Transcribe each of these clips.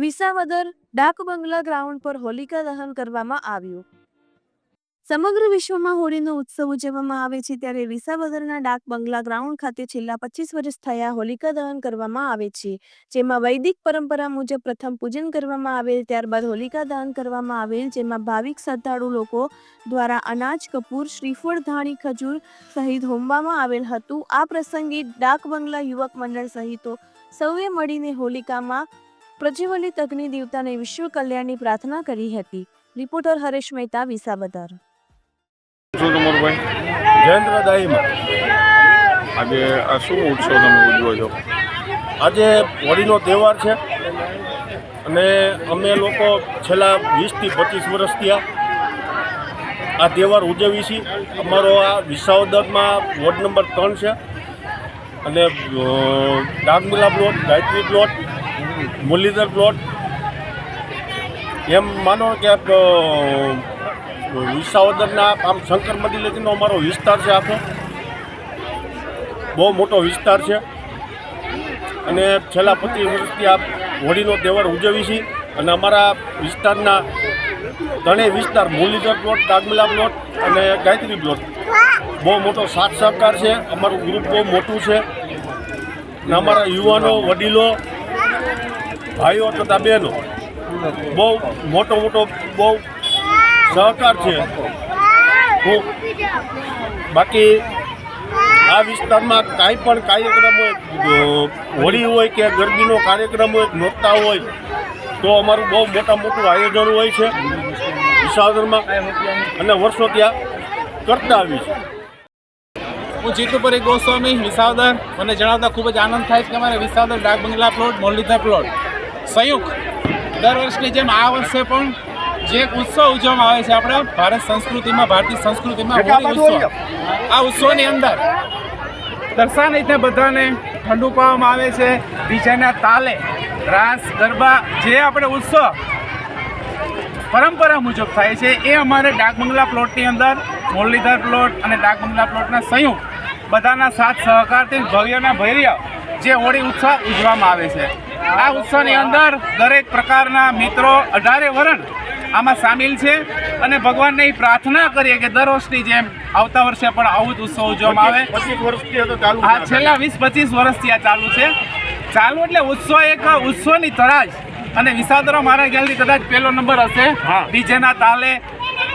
વિસાવદર ડાક બંગલા ગ્રાઉન્ડ પર હોલિકા દહન કરવામાં આવ્યું. સમગ્ર વિશ્વમાં હોળીનો ઉત્સવ ઉજવવામાં આવે છે ત્યારે વિસાવદરના ડાક બંગલા ગ્રાઉન્ડ ખાતે છેલ્લા પચીસ વર્ષ થયા હોલિકા દહન કરવામાં આવે છે. જેમાં વૈદિક પરંપરા મુજબ પ્રથમ પૂજન કરવામાં આવેલ, ત્યારબાદ હોલિકા દહન કરવામાં આવેલ, જેમાં ભાવિક શ્રદ્ધાળુ લોકો દ્વારા અનાજ, કપૂર, શ્રીફળ, ધાણી, ખજૂર સહિત હોમવામાં આવેલ હતું. આ પ્રસંગે ડાક બંગલા યુવક મંડળ સહિતો સૌએ મળીને હોલિકામાં પ્રજ્વલિત અગ્નિ દેવતાને વિશ્વ કલ્યાણની પ્રાર્થના કરી હતી. રિપોર્ટર હરેશ મહેતા વિસાવદર. જયેન્દ્ર દાહીમાં આજે આ શું ઉત્સવ તમે ઉજવો છો? આજે હોળીનો તહેવાર છે અને અમે લોકો છેલ્લા વીસથી પચીસ વર્ષ થયા આ તહેવાર ઉજવીએ છીએ. અમારો આ વિસાવદરમાં વોર્ડ નંબર ત્રણ છે અને Dang ડાકમિલા plot Gayatri plot Muralidhar plot. એમ માનો કે વિસાવદરના આમ શંકર મંદિર લગીનો અમારો વિસ્તાર છે આખો. બહુ મોટો વિસ્તાર છે. અને છેલ્લા પચીસ વર્ષથી આ હોળીનો તહેવાર ઉજવી છીએ. અને અમારા વિસ્તારના ત્રણેય વિસ્તાર મુરલીધર પ્લોટ દાગમલા પ્લોટ અને ગાયત્રી પ્લોટ. બહુ મોટો સાથ સહકાર છે. અમારું ગ્રુપ બહુ મોટું છે. અને અમારા યુવાનો, વડીલો ભાઈઓ તથા બહેનો. બહુ મોટો મોટો બહુ સહકાર છે. હું બાકી આ વિસ્તારમાં કાંઈ પણ કાર્યક્રમ હોય હોળી હોય કે ગરબીનો કાર્યક્રમ હોય, નોરતા હોય, તો અમારું બહુ મોટા મોટું આયોજન હોય છે. વિસાવદરમાં અને વર્ષો ત્યાં કરતા આવી છે હું જીતુપુરી ગોસ્વામી, વિસાવદર. મને જણાવતા ખૂબ જ આનંદ થાય છે કે અમારે વિસાવદર ડાક બંગલા પ્લોટ, મુરલીધર પ્લોટ. સંયુક્ત. દર વર્ષની જેમ આ વર્ષે પણ જે એક ઉત્સવ ઉજવવામાં આવે છે આપણે ભારત સંસ્કૃતિમાં ભારતીય સંસ્કૃતિમાં હોળી ઉત્સવ. આ ઉત્સવની અંદર દર્શાનિતને બધાને ઠંડુ પાવામાં આવે છે. બીજાના તાલે રાસ ગરબા જે આપણે ઉત્સવ પરંપરા મુજબ થાય છે એ અમારે ડાકબંગલા પ્લોટની અંદર મુરલીધર પ્લોટ અને ડાકબંગલા પ્લોટના સંયુક્ત બધાના સાથ સહકારથી ભવ્યના ભૈર્ય જે હોળી ઉત્સવ ઉજવવામાં આવે છે. આ ઉત્સવની અંદર દરેક પ્રકારના મિત્રો અઢારે વરણ આમાં સામેલ છે અને ભગવાનને પ્રાર્થના કરીએ કે દર વર્ષની જેમ આવતા વર્ષે પણ આવું જ ઉત્સવ ઉજવવામાં આવે. પચીસ તો ચાલુ આ છેલ્લા વીસ પચીસ વર્ષથી આ ચાલુ છે. ચાલુ એટલે ઉત્સવ એક ઉત્સવની તરાજ. અને વિસાદરો મારા ખ્યાલથી કદાચ પહેલો નંબર હશે. ડીજેના તાલે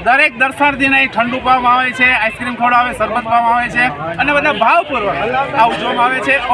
દરેક દર્શાર્થીને અહીં ઠંડુ પાવામાં આવે છે આઈસ્ક્રીમ ખવડાવે શરબત પાવામાં આવે છે અને બધા ભાવપૂર્વક આ ઉજવવામાં આવે છે.